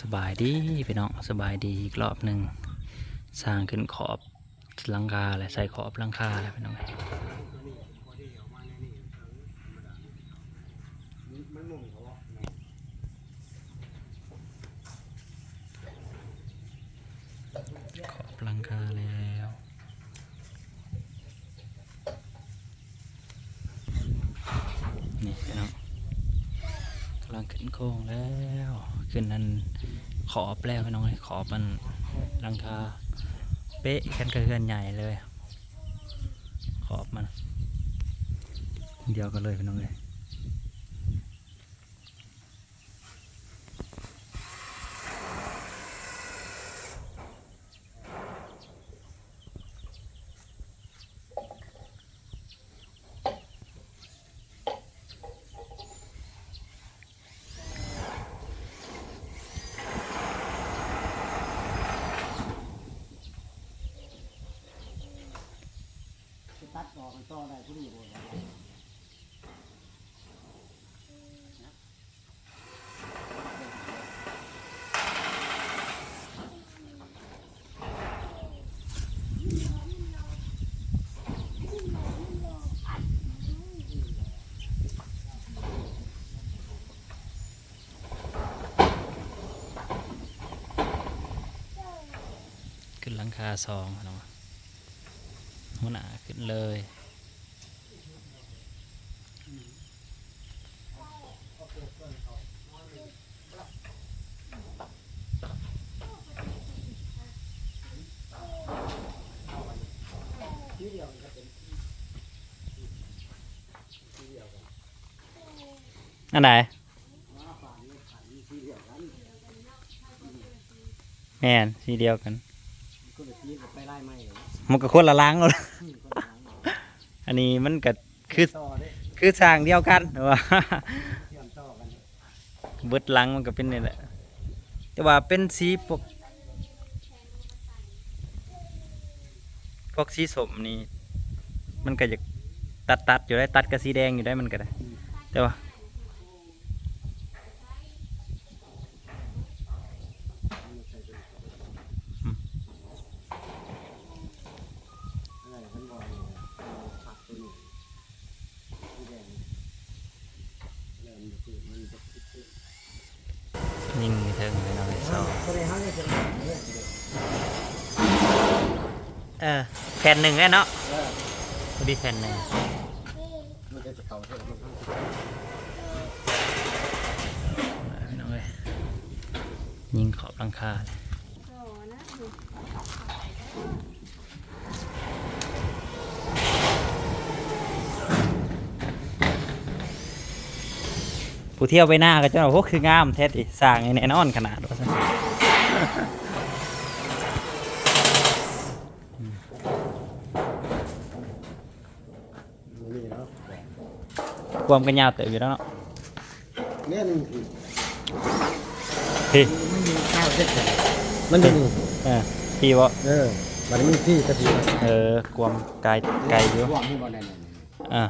สบายดีพี่น้องสบายดีอีกรอบหนึ่งสร้างขึ้นขอบลังคาและใส่ขอบลังคาแล้วพี่น้องขอบลังคาแล้วนี่พี่น้อง กำลังขึ้นโค้งแล้ว ขึ้นนั่นขอบแล้วพี่น้องเลยขอบมันลังคาเป๊ะกันกระเทือนใหญ่เลย ขอบมัน เดียวกันเลยพี่น้องเลย ตัดออกมันต่อได้ผู้นี้บ่ได้ขึ้นหลังคาซองพี่น้อง หัวหน้าขึ้นเลยอันไหนว่าป่านนซีเดียวกันแม่นสีเดียวกันก็ไปไล่ไม้เลย มันก็คนละล้างเลยอืมก็ล้างเอาอันนี้มันก็คือต่อเด้คือสร้างเดียวกันว่าเชื่อมต่อกันเบิดหลังมันก็เป็นนี่แหละแต่ว่าเป็นสีพวกพวกสีสมนี่มันก็จะตัดตัดๆอยู่ได้ตัดกับสีแดงอยู่ได้มันก็ได้แต่ว่า อะไรท่านบอกเนี่ยเอาผักตัวนี้ที่แดงแล้วมันจะคือมันจะคิดขึ้น ยิงเทิงเลยให้เป็นแบบนี้เลยเออแผ่นหนึ่งแล้วเนาะพอดีแผ่นหนึ่งน้องเอ้ยยิงขอบหลังคาเลย โอ้นะ ผู้เที่ยวไปหน้าก็จะบอกพวกคืองามแท้ดิสร้างไอ้แน่นอนขนาดว่าซั่นนี่เนาะความกันยาวเติบอยู่แล้วเนาะเนี่ยนี่คือพี่มันมีข้าวเสร็จเลยมันอยู่นี่เออพี่วะเออมันมีที่กระถิ่นเออความไกลไกลอยู่ว่างนี่บ่ได้เลยอ่า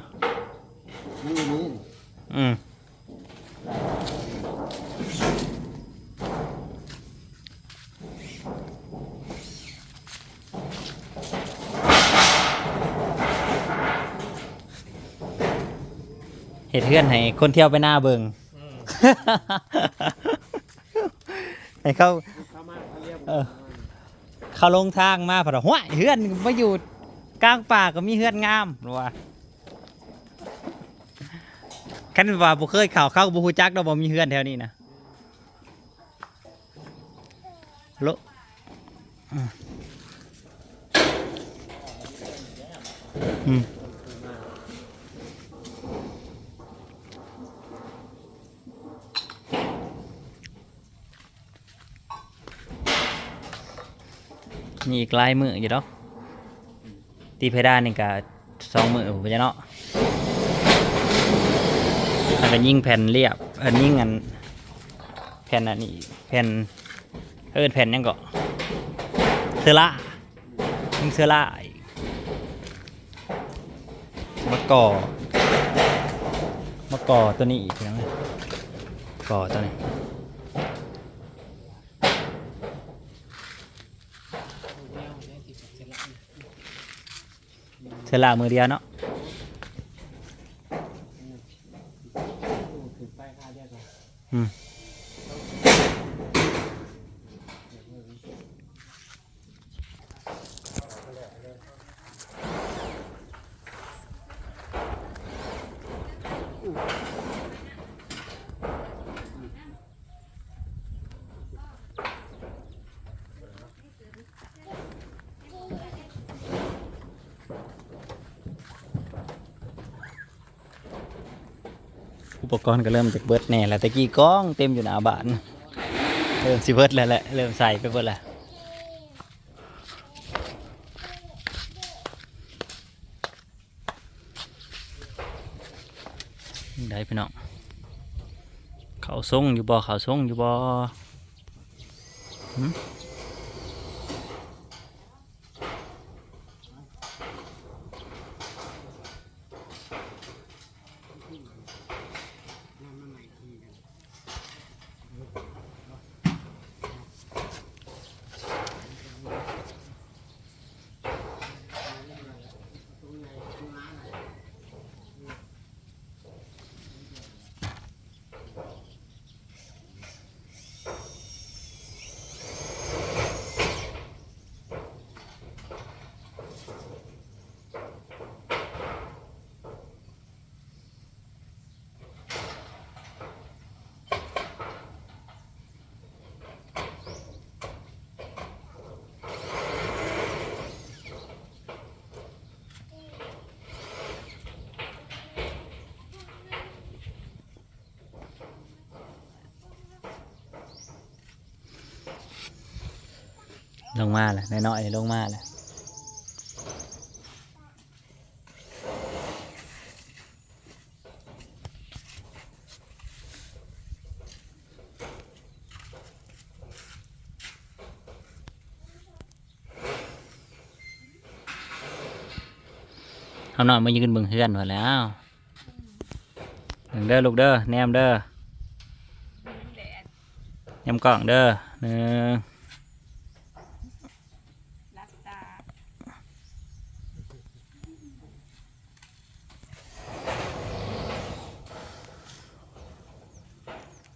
นี่นี่อืม เหตุเพื่อนให้คนเที่ยวไปหน้าเบิง ให้เขาเข้ามาเขาเรียกเออเขาลงทางมาพอดห้วยเฮือนมาอยู่กลางป่าก็มีเฮือนงามหรอว่าคันว่าบ่เคยเข่าวเข้าบ่ฮู้จักดอกบ่มีเฮือนแถวนี้นะโลอืม มีอีกลายมืออยู่ดอกตีเพดานนี่ก็สองมือผมจะเนาะแล้วก็ยิ่งแผ่นเรียบเออยิงอันแผ่นอันนี้แผ่นเอินแผ่นยังก็เสื้อละยิ่งเสื้อละอีกมะกอมะกอตัวนี้อีกนะก่อตัวนี้ เสอลามือเดียวเนาะ ขึ้นไปค่าเดียวกัน อืม อุปกรณ์ก็เริ่มจากเบิดแน่แล้วตะกี้กล้องเต็มอยู่หน้าบ้าน เริ่มสิเบิดแล้วแหละ เริ่มใส่ไปเบิดแล้วได้พี่น้องเขาส่งอยู่บ่เขาส่งอยู่บ่หึ ลงมาแหละน้อยๆลงมาแหละเขาหน่อยมายืนเบิ่งเฮือนหมดแล้วหนึ่งเด้อลูกเด้อแนมเด้อแนมกล่องเด้อหนึ่ง รับตา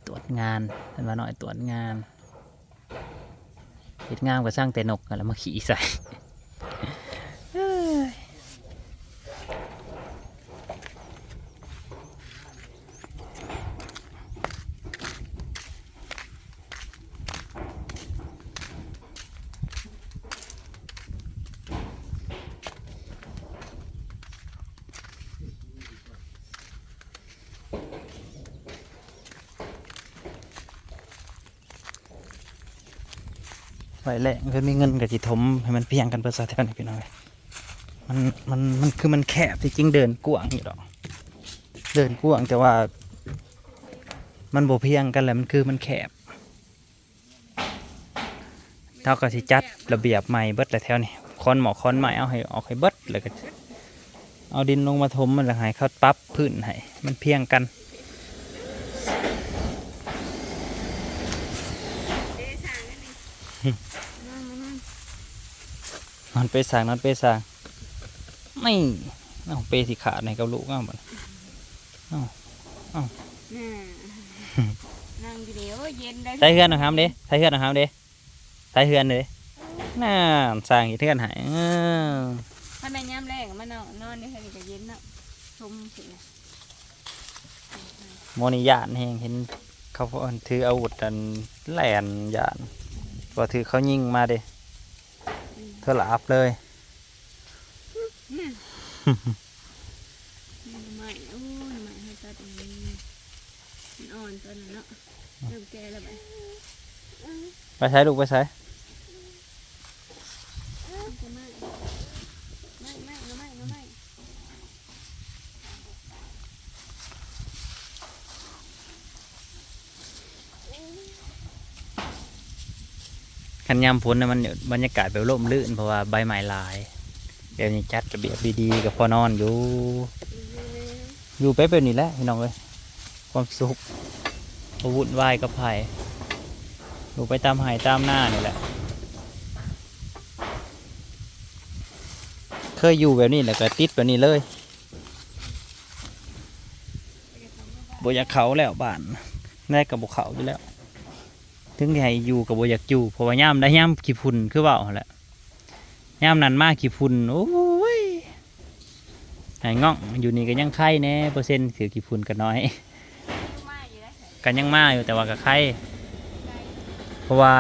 ตรวจ งานเป็นว่าหน่อยตรวจงานเฮ็ดงามก็สร้างแต่นกกันแล้วมาขี่ใส่ ไว้แหละมันมีเงินกับจิทมให้มันเพียงกันเพื่อสาแถวนี้พี่น้อยมันมันมันคือมันแคบที่จริงเดินกว้างอยู่ดอก เดินกว้างแต่ว่า มันบ่เพียงกันแหละมันคือมันแคบเท่ากับสิจัดระเบียบใหม่เบิดแล้วแถวนี้คอนหมอคอนใหม่เอาให้ออกให้เบิดแล้วก็เอาดินลงมาถมมันล้วให้เขาปั๊บพื้นให้มันเพียงกัน เดซ่าง นั่นนี่นั่นนั่นนอนเปสางนอนเปสางไม่เอาเปสิขาดในกับลูกเอาบ่น่านั่งอยู่เดี๋ยวเย็นได้ใส่เฮือนนะครับเด้ใส่เฮือนนะครับเด้ใส่เฮือนเลยน่าสร้างอีเทือนใหายถ้าแม่ย่ำแรงมันนอนนอนนี่เฮ้ยก็เย็นเนาะชมสินะโมนิยานแหงเห็นเขาเพิ่นถืออาวุธอันแหลนยาน ก็ถือเขายิงมาเด้เธอหลับเลยใหม่โอ้ยใหม่ให้ตัดอย่างนี้มันอ่อนตัวนั้นเนาะเริ่มแก่แล้วไปไปใช้ลูกไปใช้ จะไม่ไม่ไม่ไม่ไม่ไม่ คันยามพ้นนะมันบรรยากาศแบบร่มรื่นเพราะว่าใบไม้ลายเดี๋ยวนี้จัดระเบียบดีๆกับพอนอนอยู่ อยู่ไปแบบนี้แหละพี่น้องเลยความสุขวุ่นวายกับไผ่อยู่ไปตามไห่ตามหน้านี่แหละ เคยอยู่แบบนี้แหล้วก็ติดแบบนี้เลยบอยากเขาแล้วบ้านแม่กับบ่เขาอยู่แล้ว ถึงที่ให้อยู่กับบ่อยากอยู่เพราะว่าย่ามได้ย่ามขี้ฝุ่นคือเว่าหั่นแหละย่ามนั้นมากขี้ฝุ่นโอ้ยไอ้ง่องอยู่นี่ก็ยังไข่แน่เปอร์เซ็นต์ถือขี้ฝุ่นก็น้อยมาอยู่ได้ใส่กันยังมาอยู่แต่ว่าก็ไข่เพราะว่า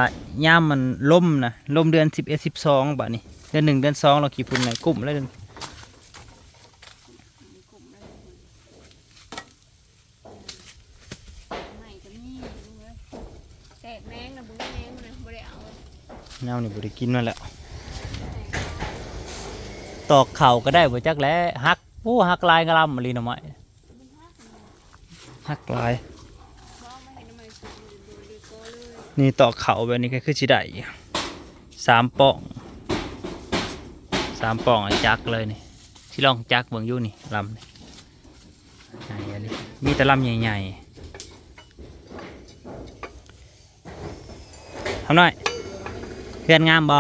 ย่ามมันล่มนะล่มเดือนสิบเอ็ดสิบสองบาทนี่เดือนหนึ่งเดือนสองเราขี้ฝุ่นในกลุ่มแล้วเดือน กลุ่มเลยใหม่ก็มีดูเลยแตกแมงนะบุ้งแมงนะบ่ได้เอา เน่านี่บริกินมาแล้ว ตอกเข่าก็ได้บ่จักแล้วหักโอ้หักลายกระลำมาลีน่อไม้หักลาย นี่ตอกเข่าแบบนี้ก็คือสิได้สามป่องสามป่องอะจักเลยนี่ที่ลองจักเบิ่งอยู่นี่ลำนี่ใหญ่อันนี้มีแต่ลำใหญ่ๆทำหน่อย เพื่อนงามบ่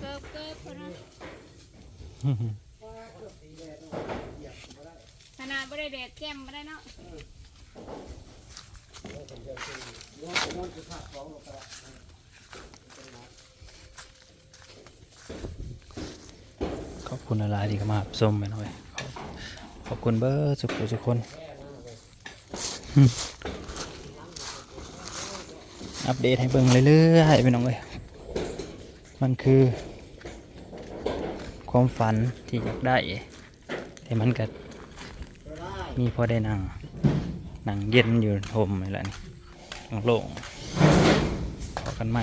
เกิบเกิบพอนะขนาดบ่ได้แดดแจ่มบ่ได้เนาะขอบคุณอะไรที่เข้ามาส้มไปหน่อย ขอบขอบคุณเบอร์สุขทุกคนอืมอัปเดตให้เบิ่งเรื่อยๆไปน้องเลย มันคือ ความฝันที่อยากได้ แต่มันก็มีพอได้นั่งนั่งเย็นอยู่ทมนี่แหละนี่โล่งขอกันใหม่